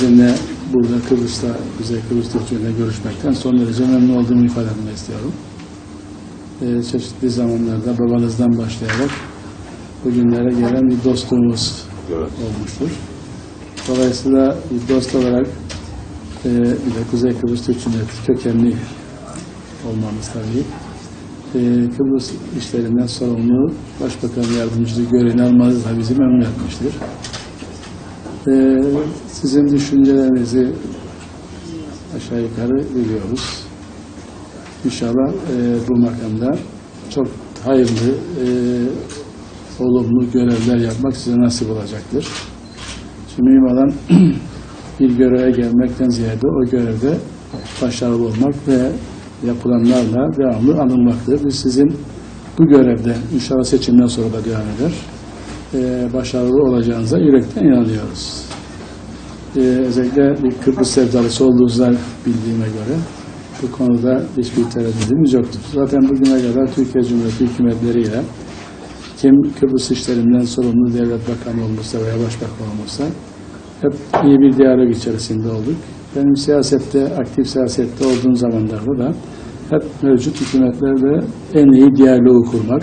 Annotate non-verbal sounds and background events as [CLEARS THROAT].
Sizinle burada Kıbrıs'ta, Kuzey Kıbrıs Türkçü'yle görüşmekten son derece memnun olduğumu ifade etmek istiyorum. Ee, çeşitli zamanlarda babanızdan başlayarak bugünlere gelen bir dostluğumuz olmuştur. Dolayısıyla bir dost olarak e, bir de Kuzey Kıbrıs Türk Cumhuriyeti kökenli olmamız tabii. E, Kıbrıs işlerinden sorumlu Başbakan Yardımcılığı görevini almanız da bizi memnun etmiştir. Ee, sizin düşüncelerinizi aşağı yukarı biliyoruz. İnşallah e, bu makamda çok hayırlı, e, olumlu görevler yapmak size nasip olacaktır. Şimdi mühim olan [CLEARS THROAT] bir göreve gelmekten ziyade o görevde başarılı olmak ve yapılanlarla devamlı anılmaktır. Biz sizin bu görevde inşallah seçimden sonra da devam eder e, başarılı olacağınıza yürekten inanıyoruz. E, özellikle bir Kıbrıs sevdalısı olduğunuzdan bildiğime göre bu konuda hiçbir tereddütümüz yoktur. Zaten bugüne kadar Türkiye Cumhuriyeti hükümetleriyle kim Kıbrıs işlerinden sorumlu devlet bakanı olmuşsa veya başbakan olmuşsa hep iyi bir diyalog içerisinde olduk. Benim siyasette, aktif siyasette olduğum zamanlarda da hep mevcut hükümetlerle en iyi diyaloğu kurmak,